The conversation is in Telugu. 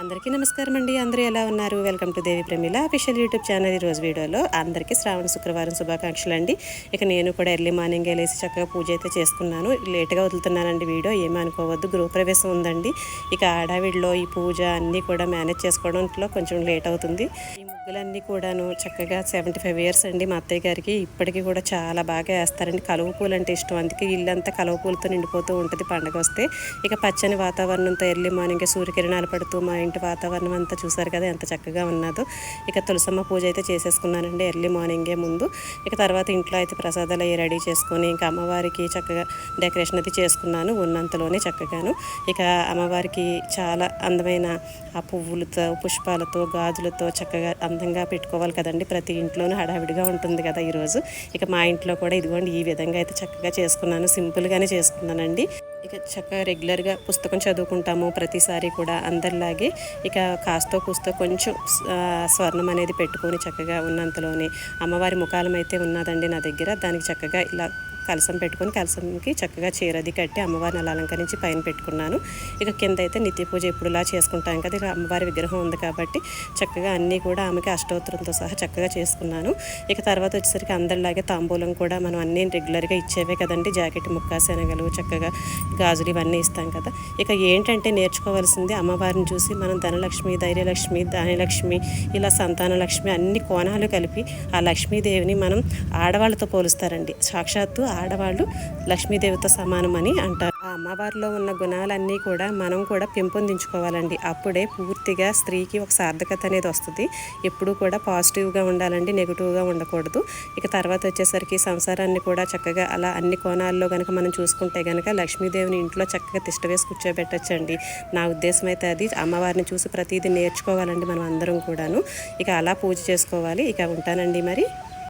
అందరికీ నమస్కారం అండి. అందరూ ఎలా ఉన్నారు? Welcome to Devi Pramila official YouTube channel ఈ రోజు వీడియోలో అందరికీ శ్రావణ శుక్రవారం శుభాకాంక్షలు అండి. ఇక నేను కూడా ఎర్లీ మార్నింగ్ వెళ్ళేసి చక్కగా పూజ అయితే చేసుకున్నాను. లేట్గా వదులుతున్నానండి వీడియో. ఏమీ అనుకోవద్దు. గృహప్రవేశం ఉందండి. ఇక ఆడావిడిలో ఈ పూజ అన్నీ కూడా మేనేజ్ చేసుకోవడంలో కొంచెం లేట్ అవుతుంది. ముగ్గులన్నీ కూడాను చక్కగా సెవెంటీ ఫైవ్ ఇయర్స్ అండి మా అత్తయ్య గారికి. ఇప్పటికీ కూడా చాలా బాగా వేస్తారండి. కలువ పూలు అంటే ఇష్టం. అందుకే ఇల్లంతా కలువ పూలతో నిండిపోతూ ఉంటుంది పండగ వస్తే. ఇక పచ్చని వాతావరణంతో ఎర్లీ మార్నింగ్ సూర్యకిరణాలు పడుతూ మా ఇంటి వాతావరణం అంతా చూసారు కదా ఎంత చక్కగా ఉన్నదో. ఇక తులసమ్మ పూజ అయితే చేసేసుకున్నానండి ఎర్లీ మార్నింగే ముందు. ఇక తర్వాత ఇంట్లో అయితే ప్రసాదాలు అవి రెడీ చేసుకొని ఇంకా అమ్మవారికి చక్కగా డెకరేషన్ అయితే చేసుకున్నాను ఉన్నంతలోనే చక్కగాను. ఇక అమ్మవారికి చాలా అందమైన ఆ పువ్వులతో పుష్పాలతో గాజులతో చక్కగా అందంగా పెట్టుకోవాలి కదండి. ప్రతి ఇంట్లోనూ హడావిడిగా ఉంటుంది కదా ఈరోజు. ఇక మా ఇంట్లో కూడా ఇదిగోండి ఈ విధంగా అయితే చక్కగా చేసుకున్నాను. సింపుల్గానే చేసుకున్నానండి. ఇక చక్కగా రెగ్యులర్గా పుస్తకం చదువుకుంటాము ప్రతిసారి కూడా అందరిలాగే. ఇక కాస్తో కూస్తో కొంచెం స్వర్ణం అనేది పెట్టుకొని చక్కగా ఉన్నంతలోనే అమ్మవారి ముఖాలం అయితే ఉన్నదండి నా దగ్గర. దానికి చక్కగా ఇలా కలసం పెట్టుకొని కలసంకి చక్కగా చీరది కట్టి అమ్మవారిని అలా అలంకరించి పైన పెట్టుకున్నాను. ఇక కింద అయితే నిత్య పూజ ఎప్పుడులా చేసుకుంటాం కదా ఇక అమ్మవారి విగ్రహం ఉంది కాబట్టి చక్కగా అన్నీ కూడా ఆమెకి అష్టోత్తరంతో సహా చక్కగా చేసుకున్నాను. ఇక తర్వాత వచ్చేసరికి అందరిలాగే తాంబూలం కూడా మనం అన్నీ రెగ్యులర్గా ఇచ్చేవే కదండి జాకెట్ ముక్క శనగలు చక్కగా గాజులు ఇవన్నీ ఇస్తాం కదా. ఇక ఏంటంటే నేర్చుకోవాల్సింది అమ్మవారిని చూసి మనం ధనలక్ష్మి ధైర్యలక్ష్మి ధాన్యలక్ష్మి ఇలా సంతాన లక్ష్మి అన్ని కోణాలు కలిపి ఆ లక్ష్మీదేవిని మనం ఆడవాళ్ళతో పోలుస్తారండి. సాక్షాత్తు ఆడవాళ్ళు లక్ష్మీదేవితో సమానం అని అంటారు. ఆ అమ్మవారిలో ఉన్న గుణాలన్నీ కూడా మనం కూడా పెంపొందించుకోవాలండి. అప్పుడే పూర్తిగా స్త్రీకి ఒక సార్థకత అనేది వస్తుంది. ఎప్పుడూ కూడా పాజిటివ్గా ఉండాలండి నెగిటివ్గా ఉండకూడదు. ఇక తర్వాత వచ్చేసరికి సంసారాన్ని కూడా చక్కగా అలా అన్ని కోణాల్లో కనుక మనం చూసుకుంటే కనుక లక్ష్మీదేవిని ఇంట్లో చక్కగా తిష్ట వేసి కూర్చోబెట్టచ్చండి. నా ఉద్దేశం అయితే అది. అమ్మవారిని చూసి ప్రతిదీ నేర్చుకోవాలండి మనం అందరం కూడాను. ఇక అలా పూజ చేసుకోవాలి. ఇక ఉంటానండి మరి.